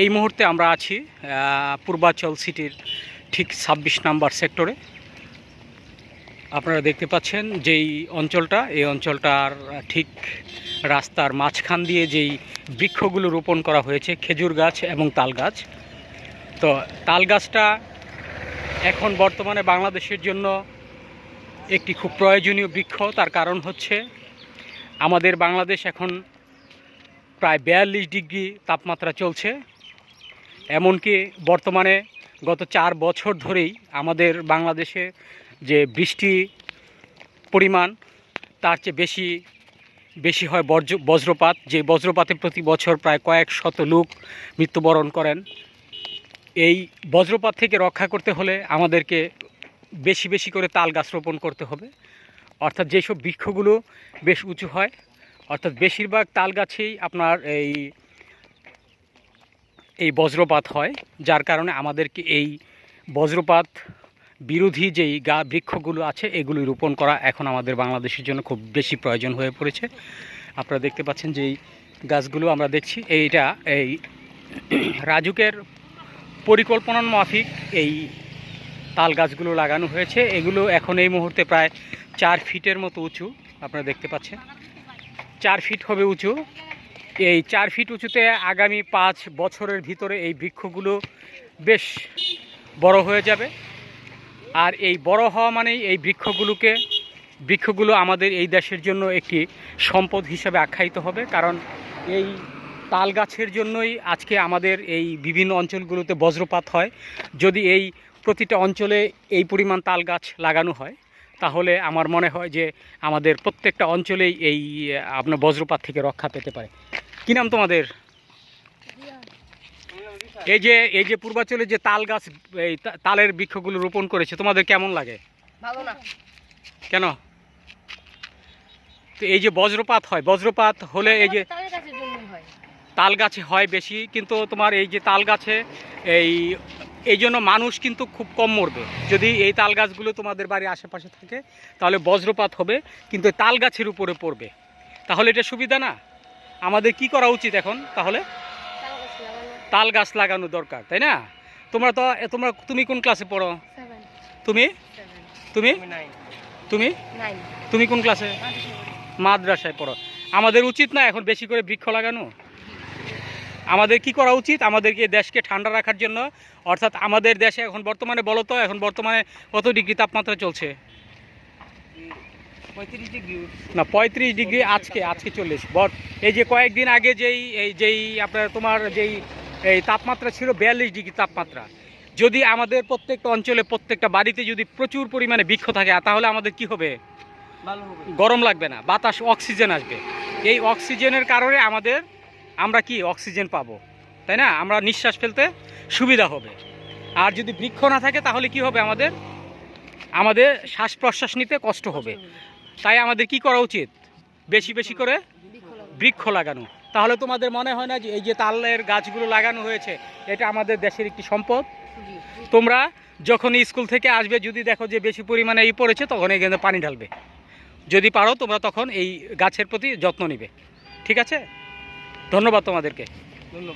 এই মুহূর্তে আমরা আছি পূর্বাচল সিটির ঠিক ছাব্বিশ নাম্বার সেক্টরে। আপনারা দেখতে পাচ্ছেন যেই অঞ্চলটা, এই অঞ্চলটার ঠিক রাস্তার মাঝখান দিয়ে যেই বৃক্ষগুলো রোপণ করা হয়েছে, খেজুর গাছ এবং তাল গাছ। তো তাল গাছটা এখন বর্তমানে বাংলাদেশের জন্য একটি খুব প্রয়োজনীয় বৃক্ষ, তার কারণ হচ্ছে আমাদের বাংলাদেশ এখন প্রায় বিয়াল্লিশ ডিগ্রি তাপমাত্রা চলছে। এমনকি বর্তমানে গত চার বছর ধরেই আমাদের বাংলাদেশে যে বৃষ্টি পরিমাণ, তার চেয়ে বেশি বেশি হয় বজ্র বজ্রপাত, যে বজ্রপাতে প্রতি বছর প্রায় কয়েক শত লোক মৃত্যুবরণ করেন। এই বজ্রপাত থেকে রক্ষা করতে হলে আমাদেরকে বেশি বেশি করে তাল গাছ রোপণ করতে হবে। অর্থাৎ যেসব বৃক্ষগুলো বেশ উঁচু হয়, অর্থাৎ বেশিরভাগ তাল গাছেই আপনার এই এই বজ্রপাত হয়, যার কারণে আমাদেরকে এই বজ্রপাত বিরোধী যেই গা বৃক্ষগুলো আছে, এগুলি রোপণ করা এখন আমাদের বাংলাদেশের জন্য খুব বেশি প্রয়োজন হয়ে পড়েছে। আপনারা দেখতে পাচ্ছেন যে এই গাছগুলো আমরা দেখছি, এইটা এই রাজুকের পরিকল্পনার মাফিক এই তাল গাছগুলো লাগানো হয়েছে। এগুলো এখন এই মুহূর্তে প্রায় চার ফিটের মতো উঁচু, আপনারা দেখতে পাচ্ছেন। চার ফিট হবে উঁচু। এই চার ফিট উঁচুতে আগামী পাঁচ বছরের ভিতরে এই বৃক্ষগুলো বেশ বড় হয়ে যাবে। আর এই বড় হওয়া মানেই এই বৃক্ষগুলোকে, বৃক্ষগুলো আমাদের এই দেশের জন্য একটি সম্পদ হিসাবে আখ্যায়িত হবে। কারণ এই তাল গাছের জন্যই আজকে আমাদের এই বিভিন্ন অঞ্চলগুলোতে বজ্রপাত হয়। যদি এই প্রতিটা অঞ্চলে এই পরিমাণ তাল গাছ লাগানো হয়, তাহলে আমার মনে হয় যে আমাদের প্রত্যেকটা অঞ্চলেই এই আপনার বজ্রপাত থেকে রক্ষা পেতে পারে। কী নাম তোমাদের? এই যে এই যে পূর্বাঞ্চলে যে তাল গাছ এই তালের বৃক্ষগুলো রোপণ করেছে তোমাদের কেমন লাগে? ভালো না। কেন? তো এই যে বজ্রপাত হয় বজ্রপাত হলে এই যে হয়। তাল গাছে হয় বেশি কিন্তু তোমার এই যে তাল গাছে এই এই জন্য মানুষ কিন্তু খুব কম মরবে। যদি এই তাল গাছগুলো তোমাদের বাড়ির আশেপাশে থাকে তাহলে বজ্রপাত হবে কিন্তু তাল গাছের উপরে পড়বে। তাহলে এটা সুবিধা না? আমাদের কি করা উচিত এখন তাহলে? তাল গাছ লাগানো দরকার তাই না? তোমরা তো তোমরা তুমি কোন ক্লাসে পড়ো? তুমি? তুমি? তুমি? তুমি কোন ক্লাসে মাদ্রাসায় পড়ো। আমাদের উচিত না এখন বেশি করে বৃক্ষ লাগানো? আমাদের কি করা উচিত? আমাদেরকে দেশকে ঠান্ডা রাখার জন্য। অর্থাৎ আমাদের দেশে এখন বর্তমানে বলো তো এখন বর্তমানে কত ডিগ্রি তাপমাত্রা চলছে? না পঁয়ত্রিশ ডিগ্রি আজকে আজকে চল্লিশ। বট এই যে কয়েকদিন আগে যেই এই যেই আপনার তোমার যেই এই তাপমাত্রা ছিল বিয়াল্লিশ ডিগ্রি তাপমাত্রা। যদি আমাদের প্রত্যেকটা অঞ্চলে প্রত্যেকটা বাড়িতে যদি প্রচুর পরিমাণে বৃক্ষ থাকে তাহলে আমাদের কি হবে। গরম লাগবে না বাতাস অক্সিজেন আসবে। এই অক্সিজেনের কারণে আমাদের আমরা কি অক্সিজেন পাবো? তাই না? আমরা নিঃশ্বাস ফেলতে সুবিধা হবে। আর যদি বৃক্ষ না থাকে তাহলে কি হবে আমাদের? আমাদের শ্বাস প্রশ্বাস নিতে কষ্ট হবে। তাই আমাদের কি করা উচিত? বেশি বেশি করে বৃক্ষ লাগানো। তাহলে তোমাদের মনে হয় না যে এই যে তালের গাছগুলো লাগানো হয়েছে, এটা আমাদের দেশের একটি সম্পদ? তোমরা যখন স্কুল থেকে আসবে, যদি দেখো যে বেশি পরিমাণে এই পড়েছে, তখন এখানে পানি ঢালবে। যদি পারো, তোমরা তখন এই গাছের প্রতি যত্ন নিবে। ঠিক আছে? ধন্যবাদ তোমাদেরকে।